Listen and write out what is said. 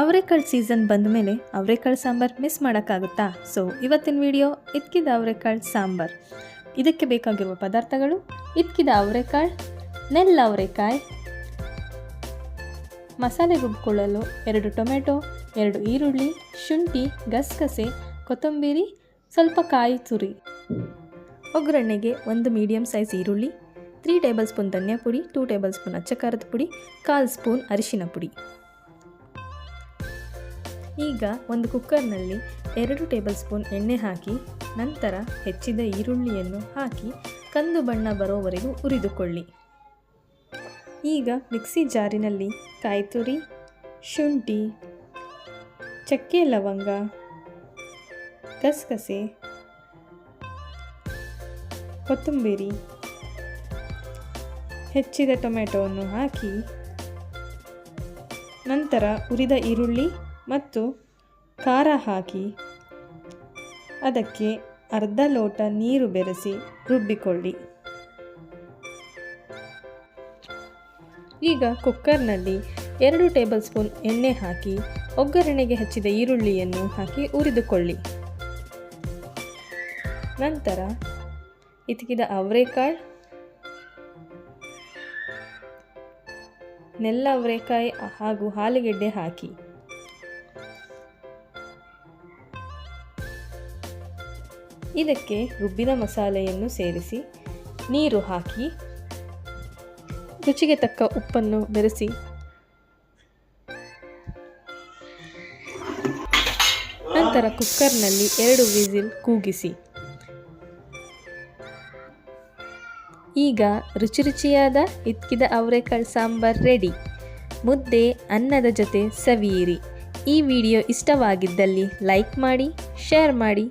ಅವರೆಕಾಳು ಸೀಸನ್ ಬಂದ ಮೇಲೆ ಅವರೆಕಾಳು ಸಾಂಬಾರು ಮಿಸ್ ಮಾಡೋಕ್ಕಾಗುತ್ತಾ? ಸೊ ಇವತ್ತಿನ ವಿಡಿಯೋ ಇದ್ಕಿದ ಅವರೆಕಾಳು ಸಾಂಬಾರು. ಇದಕ್ಕೆ ಬೇಕಾಗಿರುವ ಪದಾರ್ಥಗಳು ಇದ್ಕಿದ ಅವರೆಕಾಳು ನೆಲ್ಲ ಅವರೆಕಾಯಿ ಮಸಾಲೆ ರುಬ್ಕೊಳ್ಳಲು ಎರಡು ಟೊಮೆಟೊ, ಎರಡು ಈರುಳ್ಳಿ, ಶುಂಠಿ, ಗಸಗಸೆ, ಕೊತ್ತಂಬರಿ, ಸ್ವಲ್ಪ ಕಾಯಿ ತುರಿ. ಒಗ್ಗರಣೆಗೆ ಒಂದು ಮೀಡಿಯಮ್ ಸೈಜ್ ಈರುಳ್ಳಿ ತ್ರೀ ಟೇಬಲ್ ಸ್ಪೂನ್ ಧನಿಯಾ ಪುಡಿ ಟೂ ಟೇಬಲ್ ಸ್ಪೂನ್ ಅಚ್ಚಕಾರದ ಪುಡಿ, ಕಾಲು ಸ್ಪೂನ್ ಅರಿಶಿನ ಪುಡಿ. ಈಗ ಒಂದು ಕುಕ್ಕರ್ನಲ್ಲಿ ಎರಡು ಟೇಬಲ್ ಸ್ಪೂನ್ ಎಣ್ಣೆ ಹಾಕಿ, ನಂತರ ಹೆಚ್ಚಿದ ಈರುಳ್ಳಿಯನ್ನು ಹಾಕಿ ಕಂದು ಬಣ್ಣ ಬರೋವರೆಗೂ ಹುರಿದುಕೊಳ್ಳಿ. ಈಗ ಮಿಕ್ಸಿ ಜಾರಿನಲ್ಲಿ ಕಾಯಿತುರಿ, ಶುಂಠಿ, ಚಕ್ಕೆ ಲವಂಗ, ಗಸಗಸೆ, ಕೊತ್ತಂಬರಿ, ಹೆಚ್ಚಿದ ಟೊಮೆಟೊವನ್ನು ಹಾಕಿ, ನಂತರ ಉರಿದ ಈರುಳ್ಳಿ ಮತ್ತು ಖಾರ ಹಾಕಿ ಅದಕ್ಕೆ ಅರ್ಧ ಲೋಟ ನೀರು ಬೆರೆಸಿ ರುಬ್ಬಿಕೊಳ್ಳಿ. ಈಗ ಕುಕ್ಕರ್ನಲ್ಲಿ ಎರಡು ಟೇಬಲ್ ಸ್ಪೂನ್ ಎಣ್ಣೆ ಹಾಕಿ ಒಗ್ಗರಣೆಗೆ ಹಚ್ಚಿದ ಈರುಳ್ಳಿಯನ್ನು ಹಾಕಿ ಉರಿದುಕೊಳ್ಳಿ ನಂತರ ಇತಿಕಿದ ಅವರೆಕಾಳು, ನೆಲ್ಲ ಅವರೆಕಾಯಿ ಹಾಗೂ ಆಲೂಗೆಡ್ಡೆ ಹಾಕಿ. ಇದಕ್ಕೆ ರುಬ್ಬಿದ ಮಸಾಲೆಯನ್ನು ಸೇರಿಸಿ ನೀರು ಹಾಕಿ, ರುಚಿಗೆ ತಕ್ಕ ಉಪ್ಪನ್ನು ಬೆರೆಸಿ. ನಂತರ ಕುಕ್ಕರ್ನಲ್ಲಿ ಎರಡು ವಿಸಿಲ್ ಕೂಗಿಸಿ. ಈಗ ರುಚಿ ರುಚಿಯಾದ ಇತ್ಕಿದ ಅವರೆಕಾಳು ಸಾಂಬಾರ್ ರೆಡಿ. ಮುದ್ದೆ, ಅನ್ನದ ಜೊತೆ ಸವಿಯಿರಿ. ಈ ವಿಡಿಯೋ ಇಷ್ಟವಾಗಿದ್ದಲ್ಲಿ ಲೈಕ್ ಮಾಡಿ, ಶೇರ್ ಮಾಡಿ.